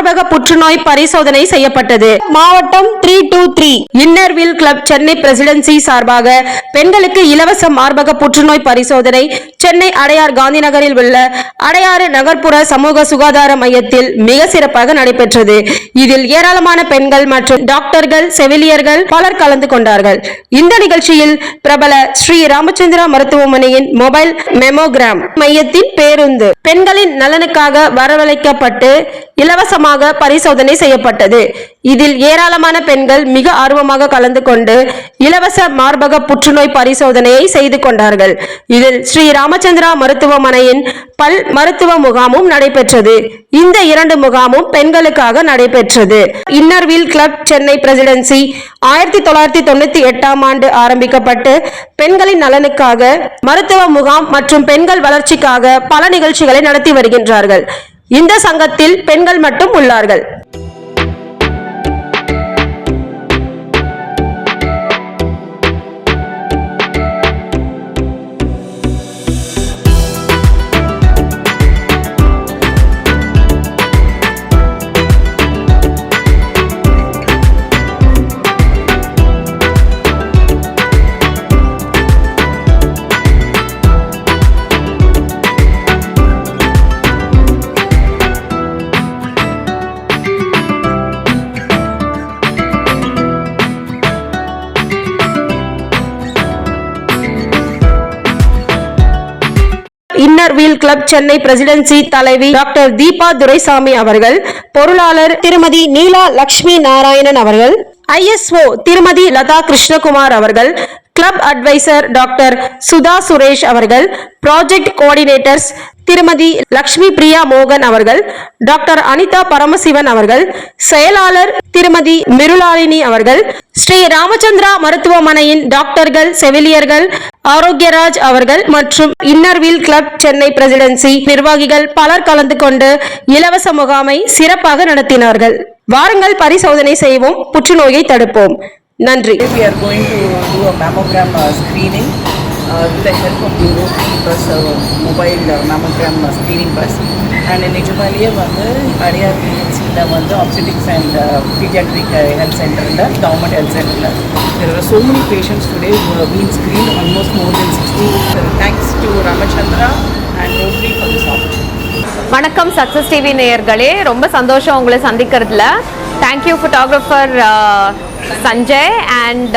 மார்பக புற்றுநோய் பரிசோதனை செய்யப்பட்டது. மாவட்டம் three two three inner wheel club Chennai presidency சார்பாக பெண்களுக்கு இலவச மார்பக புற்றுநோய் பரிசோதனை சென்னை அடையார் காந்தி நகரில் உள்ள அடையாறு நகர்ப்புற சமூக சுகாதார மையத்தில் மிக சிறப்பாக நடைபெற்றது. இதில் ஏராளமான பெண்கள் மற்றும் டாக்டர்கள் செவிலியர்கள் பலர் கலந்து கொண்டார்கள். இந்த நிகழ்ச்சியில் பிரபல ஸ்ரீ ராமச்சந்திரா மருத்துவமனையின் மொபைல் மெமோகிராம் மையத்தின் பேருந்து பெண்களின் நலனுக்காக வரவழைக்கப்பட்டு இலவசமாக மூலமாக பரிசோதனை செய்யப்பட்டது. இதில் ஏராளமான பெண்கள் மிக ஆர்வமாக கலந்து கொண்டு இலவச மார்பக புற்றுநோய் பரிசோதனையை செய்து கொண்டார்கள். இதில் ஸ்ரீ ராமச்சந்திரா மருத்துவமனையின் பல் மருத்துவ முகாமும் நடைபெற்றது. இந்த இரண்டு முகாமும் பெண்களுக்காக நடைபெற்றது. இன்னர்வில் கிளப் சென்னை பிரசிடென்சி ஆயிரத்தி தொள்ளாயிரத்தி தொண்ணூத்தி எட்டாம் ஆண்டு ஆரம்பிக்கப்பட்டு பெண்களின் நலனுக்காக மருத்துவ முகாம் மற்றும் பெண்கள் வளர்ச்சிக்காக பல நிகழ்ச்சிகளை நடத்தி வருகின்றார்கள். இந்த சங்கத்தில் பெண்கள் மட்டும் உள்ளார்கள். Inner wheel club Chennai presidency தலைவி டாக்டர் தீபா துரைசாமி அவர்கள் பொருளாளர் திருமதி நீலா லட்சுமி நாராயணன் அவர்கள் ஐஎஸ்ஓ திருமதி லதா கிருஷ்ணகுமார் அவர்கள் club adviser doctor Sudha Suresh அவர்கள் ப்ராஜெக்ட் கோஆர்டினேட்டர்ஸ் திருமதி லக்ஷ்மி பிரியா மோகன் அவர்கள் டாக்டர் அனிதா பரமசிவன் அவர்கள் செயலாளர் திருமதி மிருளாலினி அவர்கள் ஸ்ரீ ராமச்சந்திரா மருத்துவமனையின் டாக்டர்கள் செவிலியர்கள் ஆரோக்கியராஜ் அவர்கள் மற்றும் இன்னர்வில் கிளப் சென்னை பிரசிடென்சி நிர்வாகிகள் பலர் கலந்து கொண்டு இலவச முகாமை சிறப்பாக நடத்தினார்கள். வாருங்கள் பரிசோதனை செய்வோம் புற்றுநோயை தடுப்போம். நன்றி We are going to do a mammogram uh, screening uh, with the help of the Rotary bus, uh, mobile uh, mammogram uh, screening bus. And நிஜமாலேயே வந்து அடையார் பிஹெச்சியில் வந்து ஆப்செட்டிக்ஸ் அண்ட் பீடியாட்ரிக் ஹெல்த் சென்டரில் கவர்மெண்ட் ஹெல்த் சென்டரில் there are so many patients today who have been screened almost more than 60 thanks to Ramachandra and Rotary for this opportunity. வணக்கம் success TV நேயர்களே ரொம்ப சந்தோஷம் உங்களை சந்திக்கிறதுல thank you photographer Sanjay and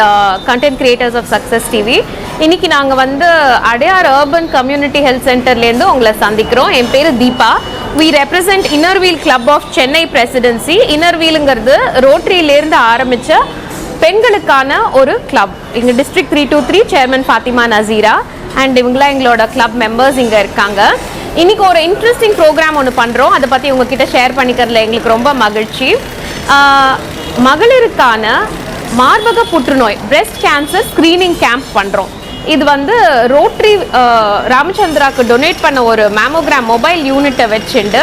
content creators of success TV இன்னைக்கு நாங்கள் வந்து Adyar urban community health சென்டர்லேருந்து உங்களை சந்திக்கிறோம். என் பேர் Deepa. We represent inner wheel club of Chennai presidency இன்னர்வீலுங்கிறது ரோட்டரியிலேருந்து ஆரம்பித்த பெண்களுக்கான ஒரு கிளப் இங்கே district three two three chairman Fathima Naseera and இவங்களாம் எங்களோட கிளப் மெம்பர்ஸ் இங்கே இருக்காங்க. இன்னைக்கு ஒரு இன்ட்ரெஸ்டிங் ப்ரோக்ராம் ஒன்று பண்ணுறோம் அதை பற்றி உங்ககிட்ட ஷேர் பண்ணிக்கிறதுல எங்களுக்கு ரொம்ப மகிழ்ச்சி. மகளிருக்கான மார்பக புற்றுநோய் பிரெஸ்ட் கேன்சர் ஸ்க்ரீனிங் கேம்ப் பண்ணுறோம் இது வந்து ரோட்ரி ராமச்சந்திராக்கு டொனேட் பண்ண ஒரு மேமோகிராம் மொபைல் யூனிட்டை வச்சுட்டு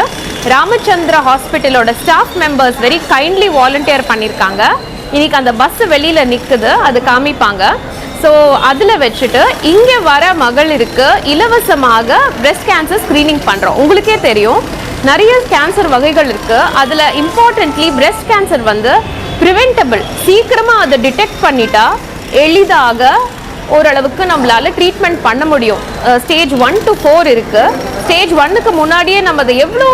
Ramachandra ஹாஸ்பிட்டலோட staff members very kindly volunteer பண்ணியிருக்காங்க இன்றைக்கி அந்த பஸ் வெளியில் நிற்குது அது காமிப்பாங்க. ஸோ அதில் வச்சுட்டு இங்கே வர மகளிருக்கு இலவசமாக பிரெஸ்ட் கேன்சர் ஸ்க்ரீனிங் பண்ணுறோம் உங்களுக்கே தெரியும் நிறைய கேன்சர் வகைகள் இருக்குது அதில் இம்பார்ட்டன்ட்லி பிரெஸ்ட் கேன்சர் வந்து ப்ரிவென்டபிள் சீக்கிரமாக அதை டிடெக்ட் பண்ணிட்டா எளிதாக ஓரளவுக்கு நம்மளால் ட்ரீட்மெண்ட் பண்ண முடியும். ஸ்டேஜ் ஒன் டு ஃபோர் இருக்குது ஸ்டேஜ் ஒன்னுக்கு முன்னாடியே நம்ம அதை எவ்வளோ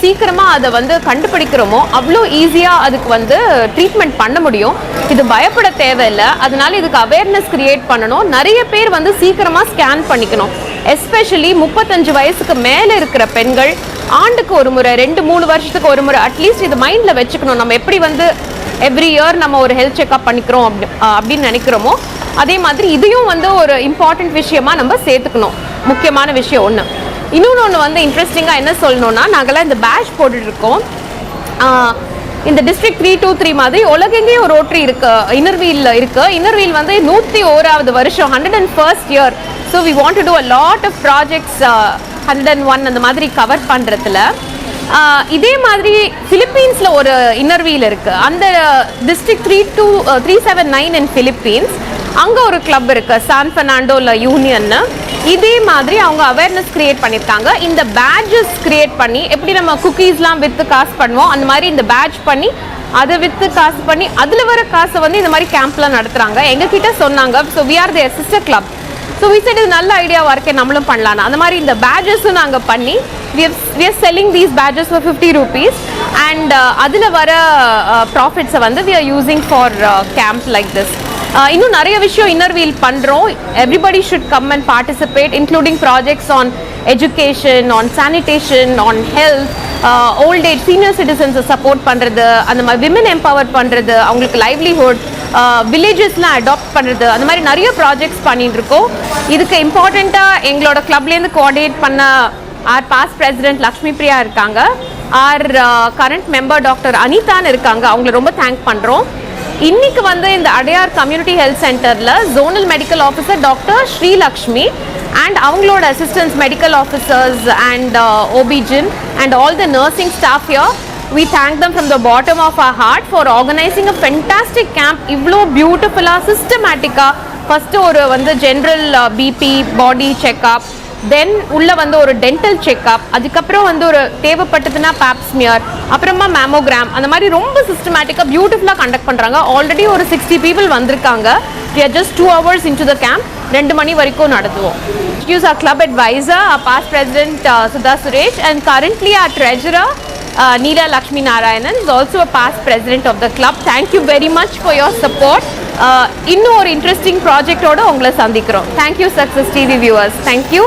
சீக்கிரமாக அதை வந்து கண்டுபிடிக்கிறோமோ அவ்வளோ ஈஸியாக அதுக்கு வந்து ட்ரீட்மெண்ட் பண்ண முடியும். இது பயப்பட தேவையில்லை. அதனால இதுக்கு அவேர்னஸ் கிரியேட் பண்ணணும். நிறைய பேர் வந்து சீக்கிரமாக ஸ்கேன் பண்ணிக்கணும். எஸ்பெஷலி முப்பத்தஞ்சு வயசுக்கு மேலே இருக்கிற பெண்கள் ஆண்டுக்கு ஒரு முறை ரெண்டு மூணு வருஷத்துக்கு ஒரு முறை அட்லீஸ்ட் இது மைண்டில் வச்சுக்கணும். நம்ம எப்படி வந்து எவ்ரி இயர் நம்ம ஒரு ஹெல்த் செக்அப் பண்ணிக்கிறோம் அப்படி அப்படின்னு நினைக்கிறோமோ அதே மாதிரி இதையும் வந்து ஒரு இம்பார்ட்டண்ட் விஷயமா நம்ம சேர்த்துக்கணும். முக்கியமான விஷயம் ஒன்று இன்னொன்று ஒன்று வந்து இன்ட்ரெஸ்டிங்காக என்ன சொல்லணும்னா நாங்கள்லாம் இந்த பேட்ச் போட்டுட்ருக்கோம். இந்த டிஸ்ட்ரிக்ட் த்ரீ டூ த்ரீ மாதிரி உலகெங்கேயும் ஒரு ரோட்ரி இருக்கு இன்னர்வீல் இருக்கு. இன்னர்வீல் வந்து நூற்றி ஓராவது வருஷம் hundred and first year so we want to do a lot of projects hundred and one அந்த மாதிரி கவர் பண்ணுறதுல இதே மாதிரி ஃபிலிப்பீன்ஸில் ஒரு இன்னர் இருக்குது அந்த district three two three seven nine in Philippines அங்கே ஒரு கிளப் இருக்குது சான் ஃபெர்னாண்டோவில் யூனியன்னு இதே மாதிரி அவங்க அவேர்னஸ் க்ரியேட் பண்ணியிருக்காங்க இந்த பேட்ஜஸ் க்ரியேட் பண்ணி எப்படி நம்ம குக்கீஸ்லாம் வித்து காசு பண்ணுவோம் அந்த மாதிரி இந்த பேட்ச் பண்ணி அதை வித்து காசு பண்ணி அதில் வர காசை வந்து இந்த மாதிரி கேம்ப்லாம் நடத்துகிறாங்க எங்ககிட்ட சொன்னாங்க so we are their sister club so we said இது நல்ல ஐடியாவாக இருக்கே நம்மளும் பண்ணலாம் அந்த மாதிரி இந்த பேஜஸும் நாங்கள் பண்ணி we are selling these badges for fifty rupees and அதில் வர uh, ப்ராஃபிட்ஸை வந்து we are using for camp like this இன்னும் நிறைய விஷயம் இன்னர் வீல் பண்ணுறோம் everybody should come and participate including projects on education on sanitation on health old age senior சிட்டிசன்ஸை support பண்ணுறது அந்த மாதிரி விமன் எம்பவர் பண்ணுறது அவங்களுக்கு லைவ்லிஹுட் வில்லேஜஸ்லாம் அடாப்ட் பண்ணுறது அந்த மாதிரி நிறைய ப்ராஜெக்ட்ஸ் பண்ணிட்டு இருக்கோம். இதுக்கு இம்பார்ட்டண்ட்டாக எங்களோட கிளப்லேருந்து கோஆர்டினேட் பண்ண our past president Lakshmi Priya இருக்காங்க. ஆர் கரண்ட் மெம்பர் டாக்டர் அனிதான் இருக்காங்க. அவங்கள ரொம்ப தேங்க் பண்ணுறோம் இன்னைக்கு வந்து இந்த அடையார் கம்யூனிட்டி ஹெல்த் சென்டரில் zonal medical officer doctor Srilakshmi and அவங்களோட assistance medical officers and OBGYN and all the nursing staff your we thank them from the bottom of a heart for organising a fantastic camp இவ்வளோ பியூட்டிஃபுல்லாக சிஸ்டமேட்டிக்காக first ஒரு வந்து general BP body checkup then உள்ளே வந்து ஒரு dental checkup அதுக்கப்புறம் வந்து ஒரு தேவைப்பட்டதுன்னா பேப்ஸ்மியர் அப்புறமா மேமோகிராம் அந்த மாதிரி ரொம்ப சிஸ்டமேட்டிக்காக பியூட்டிஃபுல்லாக கண்டக்ட் பண்ணுறாங்க ஆல்ரெடி ஒரு சிக்ஸ்டி பீப்புள் வந்திருக்காங்க. We are two hours into the camp ரெண்டு மணி வரைக்கும் நடத்துவோம் Use our club advisor our past president uh, Sudha Suresh and currently our treasurer uh, Neela Lakshmi Narayanan is also a past president of the club. Thank you very much for your support. Uh, இன்னும் ஒரு interesting ப்ராஜெக்டோட உங்களை சந்திக்கிறோம் thank you success TV viewers thank you